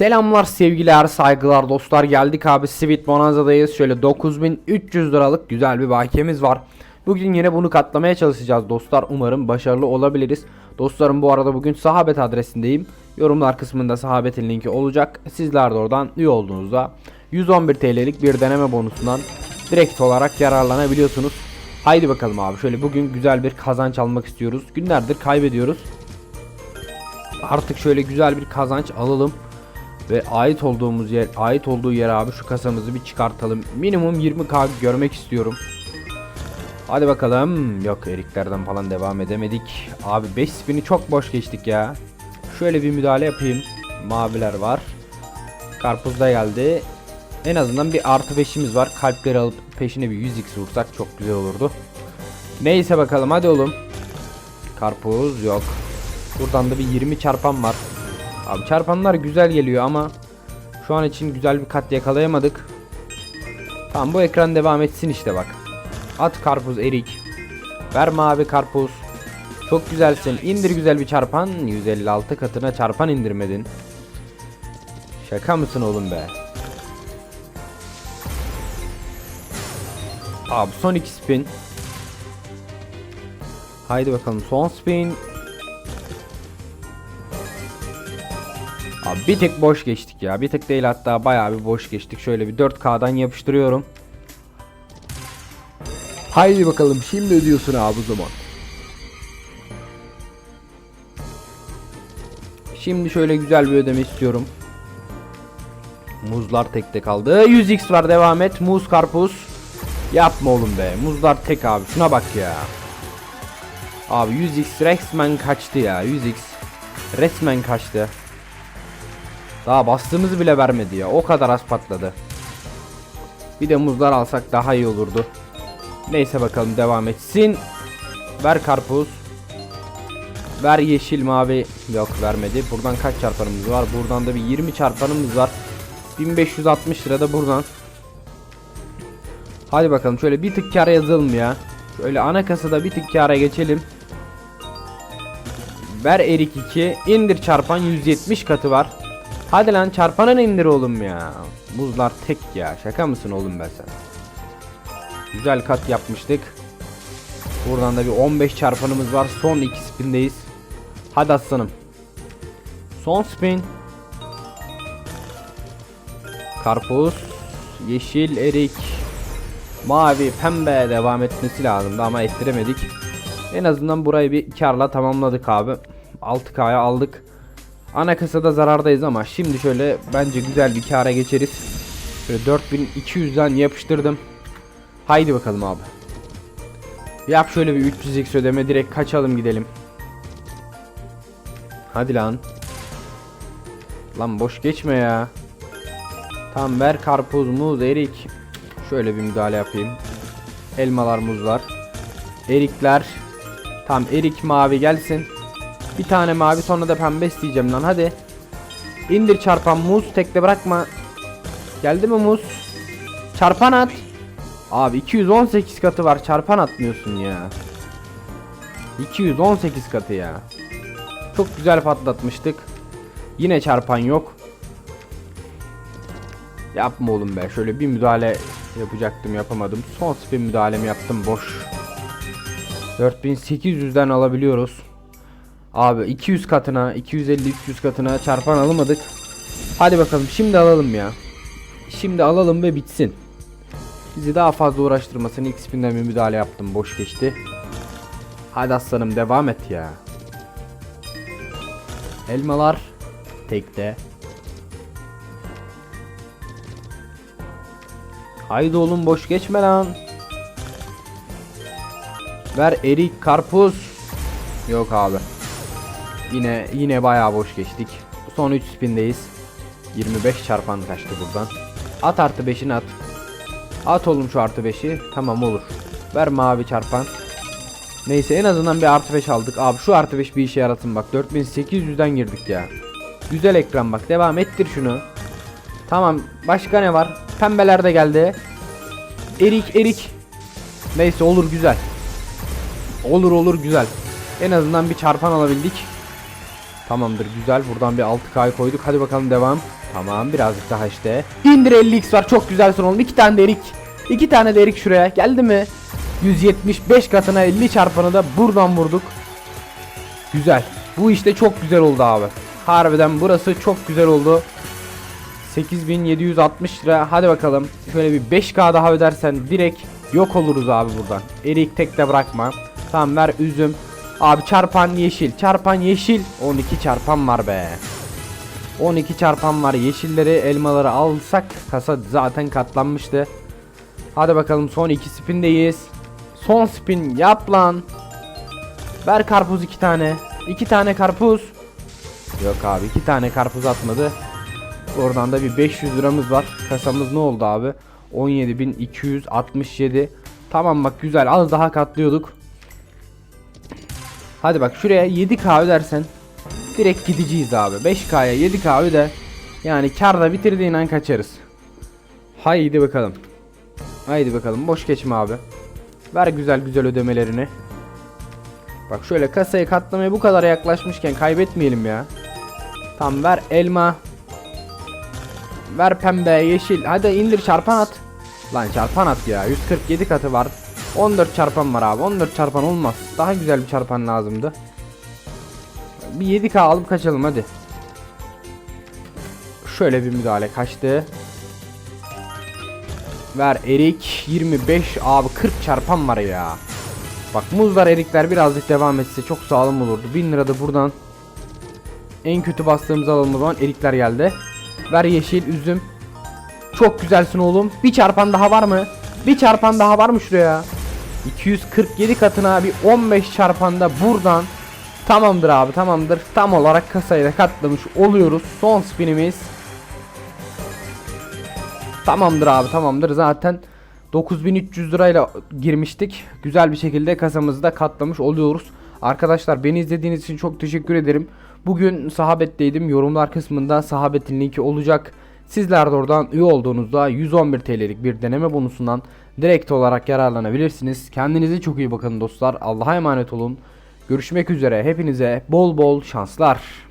Selamlar sevgiler saygılar dostlar. Geldik abi Sweet Bonanza'dayız. Şöyle 9300 liralık güzel bir bakiyemiz var. Bugün yine bunu katlamaya çalışacağız dostlar. Umarım başarılı olabiliriz. Dostlarım bu arada bugün sahabet adresindeyim. Yorumlar kısmında sahabetin linki olacak. Sizler de oradan üye olduğunuzda 111 TL'lik bir deneme bonusundan direkt olarak yararlanabiliyorsunuz. Haydi bakalım abi şöyle bugün güzel bir kazanç almak istiyoruz. Günlerdir kaybediyoruz. Artık şöyle güzel bir kazanç alalım ve ait olduğumuz yer ait olduğu yer abi şu kasamızı bir çıkartalım. Minimum 20k görmek istiyorum. Hadi bakalım. Yok eriklerden falan devam edemedik. Abi 5 spini çok boş geçtik ya. Şöyle bir müdahale yapayım. Maviler var. Karpuz da geldi. En azından bir artı 5'imiz var. Kalpleri alıp peşine bir 100x vursak çok güzel olurdu. Neyse bakalım hadi oğlum. Karpuz yok. Buradan da bir 20 çarpan var. Abi çarpanlar güzel geliyor ama şu an için güzel bir kat yakalayamadık. Tamam bu ekran devam etsin işte bak. At karpuz erik. Ver mavi karpuz. Çok güzelsin. İndir güzel bir çarpan. 156 katına çarpan indirmedin. Şaka mısın oğlum be? Abi son iki spin. Haydi bakalım son spin. Abi bir tek boş geçtik ya. Bir tek değil hatta bayağı bir boş geçtik. Şöyle bir 4K'dan yapıştırıyorum. Haydi bakalım şimdi ödüyorsun abi o zaman. Şimdi şöyle güzel bir ödeme istiyorum. Muzlar tekte kaldı. 100x var devam et. Muz karpuz. Yapma oğlum be. Muzlar tek abi. Şuna bak ya. Abi 100x resmen kaçtı ya. 100x resmen kaçtı. Daha bastığımızı bile vermedi ya. O kadar az patladı. Bir de muzlar alsak daha iyi olurdu. Neyse bakalım devam etsin. Ver karpuz. Ver yeşil mavi. Yok vermedi. Buradan kaç çarpanımız var? Buradan da bir 20 çarpanımız var. 1560 lira da buradan. Hadi bakalım şöyle bir tık kara yazalım ya. Şöyle ana kasada bir tık kara geçelim. Ver erik 2. İndir çarpan 170 katı var. Hadi lan çarpanın indir oğlum ya. Buzlar tek ya. Şaka mısın oğlum ben sen? Güzel kat yapmıştık. Buradan da bir 15 çarpanımız var. Son iki spindeyiz. Hadi aslanım. Son spin. Karpuz. Yeşil erik. Mavi pembe devam etmesi lazımdı ama ettiremedik. En azından burayı bir karla tamamladık abi. 6K'ya aldık. Ana kasada zarardayız ama şimdi şöyle bence güzel bir kâra geçeriz. Şöyle 4200'den yapıştırdım. Haydi bakalım abi. Yap şöyle bir 300x ödeme direkt kaçalım gidelim. Hadi lan. Lan boş geçme ya. Tam ver karpuz, muz, erik. Şöyle bir müdahale yapayım. Elmalar, muzlar. Erikler. Tam erik mavi gelsin. Bir tane mavi sonra da pembe isteyeceğim lan hadi. İndir çarpan muz tekte bırakma. Geldi mi muz? Çarpan at. Abi 218 katı var çarpan atmıyorsun ya. 218 katı ya. Çok güzel patlatmıştık. Yine çarpan yok. Yapma oğlum be. Şöyle bir müdahale yapacaktım yapamadım. Son spin müdahalemi yaptım boş. 4800'den alabiliyoruz. Abi 200 katına 250-300 katına çarpan alamadık. Hadi bakalım şimdi alalım ya. Şimdi alalım ve bitsin. Bizi daha fazla uğraştırmasın. İlk spinden bir müdahale yaptım. Boş geçti. Hadi aslanım devam et ya. Elmalar tekte. Haydi oğlum boş geçme lan. Ver erik karpuz. Yok abi. Yine yine bayağı boş geçtik. Son 3 spindeyiz. 25 çarpan kaçtı buradan. At artı 5'ini at. At oğlum şu artı 5'i. Tamam olur. Ver mavi çarpan. Neyse en azından bir artı 5 aldık. Abi şu artı 5 bir işe yarasın bak. 4800'den girdik ya. Güzel ekran bak. Devam ettir şunu. Tamam. Başka ne var? Pembeler de geldi. Erik erik. Neyse olur güzel. Olur olur güzel. En azından bir çarpan alabildik. Tamamdır güzel. Buradan bir 6K koyduk. Hadi bakalım devam. Tamam birazcık daha işte. İndir 50x var çok güzelsin oğlum. İki tane de erik. İki tane de erik şuraya. Geldi mi? 175 katına 50 çarpanı da buradan vurduk. Güzel. Bu işte çok güzel oldu abi. Harbiden burası çok güzel oldu. 8760 lira. Hadi bakalım. Şöyle bir 5k daha ödersen direkt yok oluruz abi buradan. Erik tek de bırakma. Tamam ver üzüm. Abi çarpan yeşil. Çarpan yeşil. 12 çarpan var be. 12 çarpan var. Yeşilleri elmaları alsak kasa zaten katlanmıştı. Hadi bakalım son iki spindeyiz. Son spin yap lan. Ver karpuz iki tane. iki tane karpuz. Yok abi iki tane karpuz atmadı. Oradan da bir 500 liramız var. Kasamız ne oldu abi? 17.267. Tamam bak güzel az daha katlıyorduk. Hadi bak şuraya 7k ödersen direkt gideceğiz abi. 5k'ya 7k öde. Yani karda bitirdiğin an kaçarız. Haydi bakalım. Haydi bakalım boş geçme abi. Ver güzel güzel ödemelerini. Bak şöyle kasayı katlamaya bu kadar yaklaşmışken kaybetmeyelim ya. Tam ver elma. Ver pembe, yeşil. Hadi indir çarpan at. Lan çarpan at ya. 147 katı var. 14 çarpan var abi. 14 çarpan olmaz. Daha güzel bir çarpan lazımdı. Bir 7k alıp kaçalım hadi. Şöyle bir müdahale kaçtı. Ver erik 25 abi 40 çarpan var ya. Bak muzlar erikler birazcık devam etse çok sağlam olurdu. 1000 lira da buradan en kötü bastığımız alalım o zaman erikler geldi. Ver yeşil üzüm. Çok güzelsin oğlum. Bir çarpan daha var mı? Bir çarpan daha var mı şuraya? 247 katına bir 15 çarpanda buradan Tamamdır abi tamamdır. Tam olarak kasayı da katlamış oluyoruz. Son spinimiz. Tamamdır abi tamamdır. Zaten 9300 lirayla girmiştik. Güzel bir şekilde kasamızı da katlamış oluyoruz. Arkadaşlar beni izlediğiniz için çok teşekkür ederim. Bugün sahabetteydim. Yorumlar kısmında sahabetin linki olacak. Sizler de oradan üye olduğunuzda 111 TL'lik bir deneme bonusundan direkt olarak yararlanabilirsiniz. Kendinize çok iyi bakın dostlar. Allah'a emanet olun. Görüşmek üzere. Hepinize bol bol şanslar.